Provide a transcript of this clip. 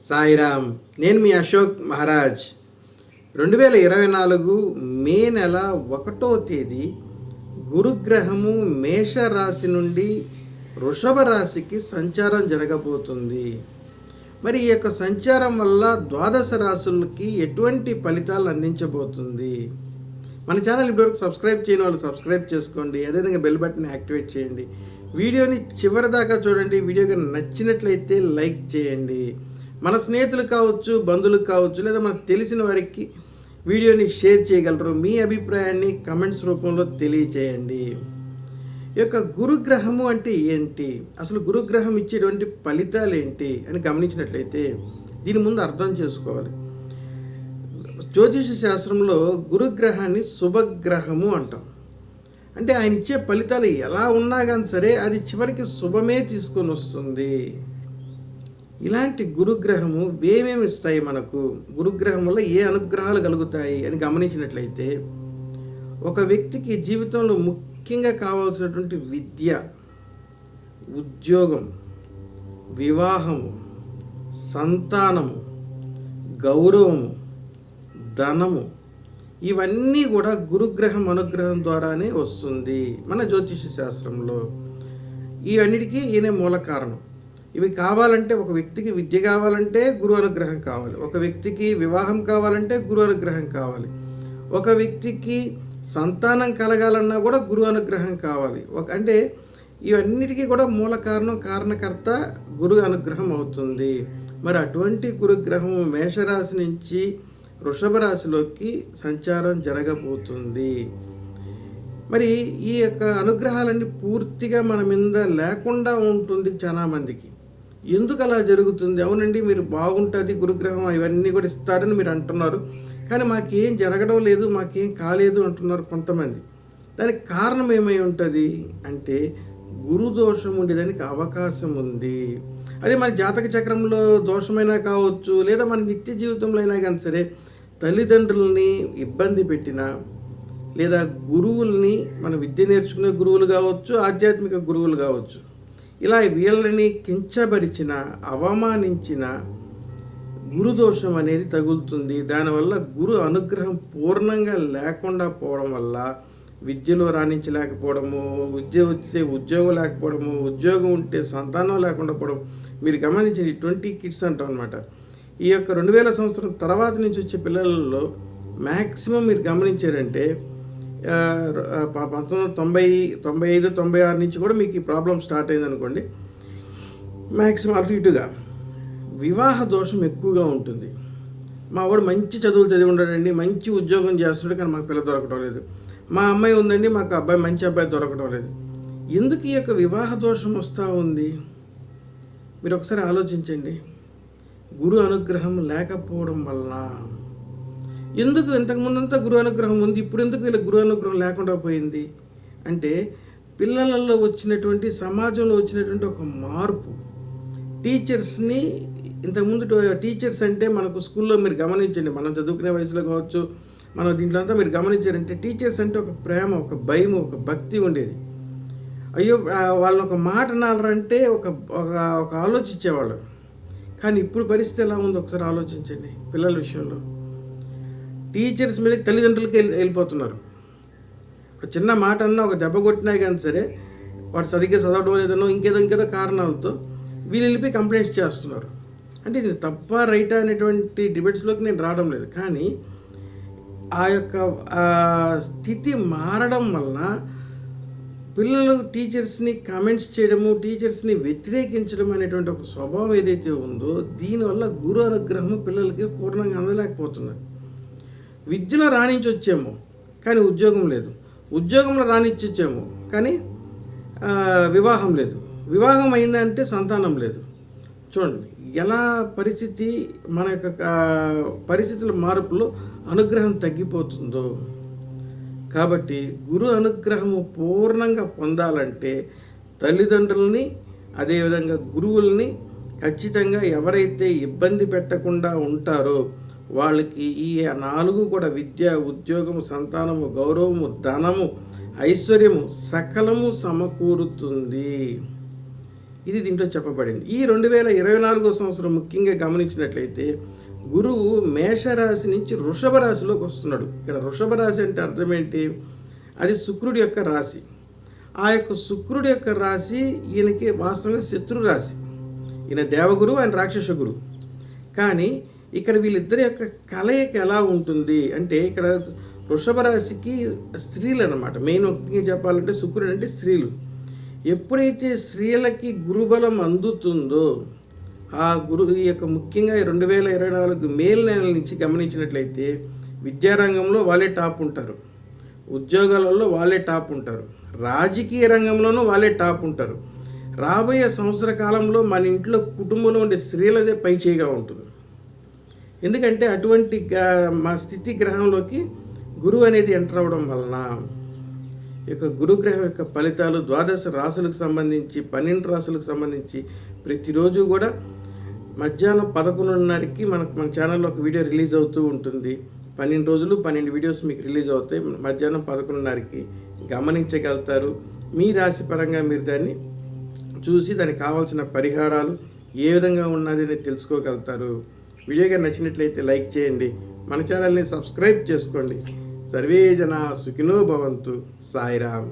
సాయిరామ్ నేను మీ అశోక్ మహారాజ్. రెండు వేల ఇరవై నాలుగు మే నెల ఒకటో తేదీ గురుగ్రహము మేషరాశి నుండి వృషభ రాశికి సంచారం జరగబోతుంది. మరి ఈ యొక్క సంచారం వల్ల ద్వాదశ రాశులకి ఎటువంటి ఫలితాలు అందించబోతుంది? మన ఛానల్ ఇప్పటివరకు సబ్స్క్రైబ్ చేయని వాళ్ళు సబ్స్క్రైబ్ చేసుకోండి. అదేవిధంగా బెల్ బటన్ యాక్టివేట్ చేయండి. వీడియోని చివరి దాకా చూడండి. వీడియో కానీ నచ్చినట్లయితే లైక్ చేయండి. మన స్నేహితులు కావచ్చు బంధువులు కావచ్చు లేదా మనకు తెలిసిన వారికి వీడియోని షేర్ చేయగలరు. మీ అభిప్రాయాన్ని కమెంట్స్ రూపంలో తెలియచేయండి. ఈ యొక్క గురుగ్రహము అంటే ఏంటి? అసలు గురుగ్రహం ఇచ్చేటువంటి ఫలితాలు ఏంటి? అని గమనించినట్లయితే దీని ముందు అర్థం చేసుకోవాలి. జ్యోతిష శాస్త్రంలో గురుగ్రహాన్ని శుభగ్రహము అంటాం. అంటే ఆయన ఇచ్చే ఫలితాలు ఎలా ఉన్నా కానీ సరే అది చివరికి శుభమే తీసుకొని వస్తుంది. ఇలాంటి గురుగ్రహము ఏమేమి ఇస్తాయి మనకు? గురుగ్రహం వల్ల ఏ అనుగ్రహాలు కలుగుతాయి అని గమనించినట్లయితే ఒక వ్యక్తికి జీవితంలో ముఖ్యంగా కావాల్సినటువంటి విద్య ఉద్యోగం వివాహము సంతానము గౌరవము ధనము ఇవన్నీ కూడా గురుగ్రహం అనుగ్రహం ద్వారానే వస్తుంది మన జ్యోతిష శాస్త్రంలో. ఇవన్నిటికీ ఈయన మూల కారణం. ఇవి కావాలంటే ఒక వ్యక్తికి విద్య కావాలంటే గురు అనుగ్రహం కావాలి. ఒక వ్యక్తికి వివాహం కావాలంటే గురు అనుగ్రహం కావాలి. ఒక వ్యక్తికి సంతానం కలగాలన్నా కూడా గురు అనుగ్రహం కావాలి. ఒక అంటే ఇవన్నిటికీ కూడా మూల కారణం కారణకర్త గురు అనుగ్రహం అవుతుంది. మరి అటువంటి గురుగ్రహం మేషరాశి నుంచి వృషభ రాశిలోకి సంచారం జరగబోతుంది. మరి ఈ యొక్క అనుగ్రహాలన్నీ పూర్తిగా మన మీద లేకుండా ఉంటుంది చాలా మందికి. ఎందుకు అలా జరుగుతుంది? అవునండి మీరు బాగుంటుంది గురుగ్రహం ఇవన్నీ కూడా ఇస్తారని మీరు అంటున్నారు. కానీ మాకేం జరగడం లేదు మాకేం కాలేదు అంటున్నారు కొంతమంది. దానికి కారణం ఏమై ఉంటుంది అంటే గురు దోషం ఉండేదానికి అవకాశం ఉంది. అదే మన జాతక చక్రంలో దోషమైనా కావచ్చు లేదా మన నిత్య జీవితంలో అయినా కానీ సరే తల్లిదండ్రులని ఇబ్బంది పెట్టినా లేదా గురువుల్ని మన విద్య నేర్చుకునే గురువులు కావచ్చు ఆధ్యాత్మిక గురువులు కావచ్చు ఇలా వీళ్ళని కించబరిచిన అవమానించిన గురుదోషం అనేది తగులుతుంది. దానివల్ల గురు అనుగ్రహం పూర్ణంగా లేకుండా పోవడం వల్ల విద్యలో రాణించలేకపోవడము విద్య వచ్చే ఉద్యోగం లేకపోవడము ఉద్యోగం ఉంటే సంతానం లేకుండా పోవడం మీరు గమనించిన ట్వంటీ కిడ్స్ అంటాం అనమాట ఈ యొక్క రెండు వేల సంవత్సరం తర్వాత నుంచి వచ్చే పిల్లలలో మ్యాక్సిమం మీరు గమనించారంటే పంతొమ్మిది వందల తొంభై తొంభై ఐదు తొంభై ఆరు నుంచి కూడా మీకు ఈ ప్రాబ్లం స్టార్ట్ అయింది అనుకోండి మ్యాక్సిమం అటు ఇటుగా. వివాహ దోషం ఎక్కువగా ఉంటుంది. మా వాడు మంచి చదువులు చదివి ఉండడండి మంచి ఉద్యోగం చేస్తున్నాడు కానీ మాకు పిల్ల దొరకడం లేదు. మా అమ్మాయి ఉందండి మాకు అబ్బాయి మంచి అబ్బాయి దొరకడం లేదు. ఎందుకు ఈ యొక్క వివాహ దోషం వస్తూ ఉంది? మీరు ఒకసారి ఆలోచించండి. గురు అనుగ్రహం లేకపోవడం వలన ఎందుకు ఇంతకుముందంతా గురు అనుగ్రహం ఉంది ఇప్పుడు ఎందుకు వీళ్ళకి గురు అనుగ్రహం లేకుండా పోయింది? అంటే పిల్లలలో వచ్చినటువంటి సమాజంలో వచ్చినటువంటి ఒక మార్పు. టీచర్స్ని ఇంతకుముందు టీచర్స్ అంటే మనకు స్కూల్లో మీరు గమనించండి మనం చదువుకునే వయసులో కావచ్చు మనం దీంట్లో అంతా మీరు గమనించారంటే టీచర్స్ అంటే ఒక ప్రేమ ఒక భయం ఒక భక్తి ఉండేది. అయ్యో వాళ్ళని ఒక మాట అనాలంటే ఒక ఒక ఒక ఆలోచించేవాళ్ళు. కానీ ఇప్పుడు పరిస్థితి ఎలా ఉందో ఒకసారి ఆలోచించండి పిల్లల విషయంలో. టీచర్స్ మీద తల్లిదండ్రులకి వెళ్ళి వెళ్ళిపోతున్నారు. ఒక చిన్న మాట అన్నా ఒక దెబ్బ కొట్టినా కానీ సరే వాడు సరిగ్గా చదవడం లేదనో ఇంకేదో ఇంకేదో కారణాలతో వీళ్ళు వెళ్ళిపోయి కంప్లైంట్స్ చేస్తున్నారు. అంటే ఇది తప్ప రైటా అనేటువంటి డిబేట్స్లోకి నేను రావడం లేదు. కానీ ఆ యొక్క స్థితి మారడం వలన పిల్లలు టీచర్స్ని కామెంట్స్ చేయడము టీచర్స్ని వ్యతిరేకించడం అనేటువంటి ఒక స్వభావం ఏదైతే ఉందో దీనివల్ల గురు అనుగ్రహం పిల్లలకి పూర్ణంగా అందలేకపోతున్నారు. విద్యలో రాణించి వచ్చాము కానీ ఉద్యోగం లేదు. ఉద్యోగంలో రాణించి వచ్చాము కానీ వివాహం లేదు. వివాహం అయిందంటే సంతానం లేదు. చూడండి ఎలా పరిస్థితి మన యొక్క పరిస్థితుల మార్పులో అనుగ్రహం తగ్గిపోతుందో కాబట్టి గురు అనుగ్రహము పూర్ణంగా పొందాలంటే తల్లిదండ్రులని అదేవిధంగా గురువుల్ని ఖచ్చితంగా ఎవరైతే ఇబ్బంది పెట్టకుండా ఉంటారో వాళ్ళకి ఈ నాలుగు కూడా విద్య ఉద్యోగము సంతానము గౌరవము ధనము ఐశ్వర్యము సకలము సమకూరుతుంది. ఇది దీంట్లో చెప్పబడింది. ఈ రెండు వేల ఇరవై నాలుగో సంవత్సరం ముఖ్యంగా గమనించినట్లయితే గురువు మేషరాశి నుంచి వృషభ రాశిలోకి వస్తున్నాడు. ఇక్కడ వృషభ రాశి అంటే అర్థం ఏంటి? అది శుక్రుడి యొక్క రాశి. ఆ యొక్క శుక్రుడి యొక్క రాశి ఈయనకి వాస్తవంగా శత్రు రాశి. ఈయన దేవగురు ఆయన రాక్షస గురు. కానీ ఇక్కడ వీళ్ళిద్దరి యొక్క కలయిక ఎలా ఉంటుంది అంటే ఇక్కడ వృషభ రాశికి స్త్రీలు అనమాట మెయిన్ ఒకటిగా చెప్పాలంటే శుక్రుడు అంటే స్త్రీలు. ఎప్పుడైతే స్త్రీలకి గురుబలం అందుతుందో ఆ గురు ఈ యొక్క ముఖ్యంగా రెండు వేల ఇరవై నాలుగు మేల్ నెల నుంచి గమనించినట్లయితే విద్యారంగంలో వాళ్ళే టాప్ ఉంటారు. ఉద్యోగాలలో వాళ్ళే టాప్ ఉంటారు. రాజకీయ రంగంలోనూ వాళ్ళే టాప్ ఉంటారు. రాబోయే సంవత్సర కాలంలో మన ఇంట్లో కుటుంబంలో ఉండే స్త్రీలదే పై చేయిగా ఉంటుంది. ఎందుకంటే అటువంటి మా స్థితి గ్రహంలోకి గురువు అనేది ఎంటర్ అవ్వడం వలన యొక్క గురుగ్రహం యొక్క ఫలితాలు ద్వాదశ రాసులకు సంబంధించి పన్నెండు రాసులకు సంబంధించి ప్రతిరోజు కూడా మధ్యాహ్నం పదకొండున్నరకి మనకు మన ఛానల్లో ఒక వీడియో రిలీజ్ అవుతూ ఉంటుంది. పన్నెండు రోజులు పన్నెండు వీడియోస్ మీకు రిలీజ్ అవుతాయి. మధ్యాహ్నం పదకొండున్నరకి గమనించగలుగుతారు. మీ రాశి పరంగా మీరు దాన్ని చూసి దానికి కావాల్సిన పరిహారాలు ఏ విధంగా ఉన్నది అనేది తెలుసుకోగలుగుతారు. వీడియోగా నచ్చినట్లయితే లైక్ చేయండి. మన ఛానల్ని సబ్స్క్రైబ్ చేసుకోండి. సర్వే జన సుఖినో భవంతు. సాయిరామ్.